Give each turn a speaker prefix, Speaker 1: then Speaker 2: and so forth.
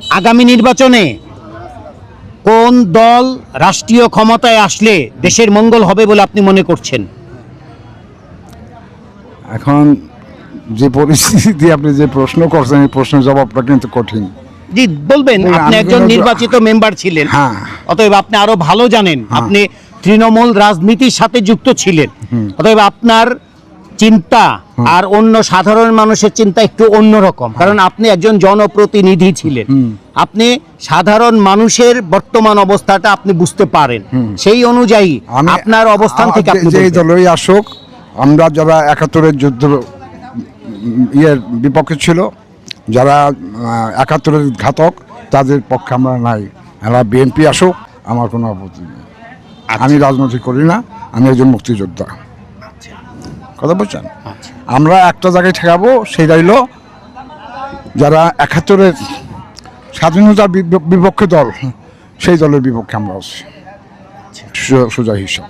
Speaker 1: আগামী নির্বাচনে কোন দল রাষ্ট্রীয় ক্ষমতায় আসলে দেশের মঙ্গল হবে বলে আপনি মনে করছেন?
Speaker 2: এখন যে পরিস্থিতি আপনি যে প্রশ্ন করছেন এই প্রশ্নের জবাবটা কিন্তু কঠিন।
Speaker 1: জি বলবেন আপনি একজন নির্বাচিত মেম্বার ছিলেন।
Speaker 2: হ্যাঁ।
Speaker 1: অতএব আপনি আরও ভালো জানেন
Speaker 2: হ্যাঁ।
Speaker 1: আপনি তৃণমূল রাজনীতির সাথে যুক্ত ছিলেন। অতএব আপনার চিন্তা আর অন্য সাধারণ মানুষের চিন্তা একটু অন্যরকম। কারণ আপনি একজন জনপ্রতিনিধি ছিলেন। আপনি সাধারণ মানুষের বর্তমান অবস্থাটা আপনি বুঝতে পারেন। সেই অনুযায়ী আপনার অবস্থান থেকে আপনি
Speaker 2: যে- দলই আসুক আমরা যারা একাত্তরের যুদ্ধ ইয়ের বিপক্ষে ছিল যারা একাত্তরের ঘাতক তাদের পক্ষে আমরা নাই। আমরা বিএনপি আসুক আমার কোনো আপত্তি নেই।
Speaker 1: আচ্ছা।
Speaker 2: আমি রাজনীতি করি না আমি একজন মুক্তিযোদ্ধা। কথা বলছেন
Speaker 1: আচ্ছা।
Speaker 2: আমরা একটা জায়গায় ঠেকাবো সেটা হইল যারা একাত্তরের স্বাধীনতার বিপ- বিপক্ষে দল সেই দলের বিপক্ষে আমরা আছি। সোজা হিসাব।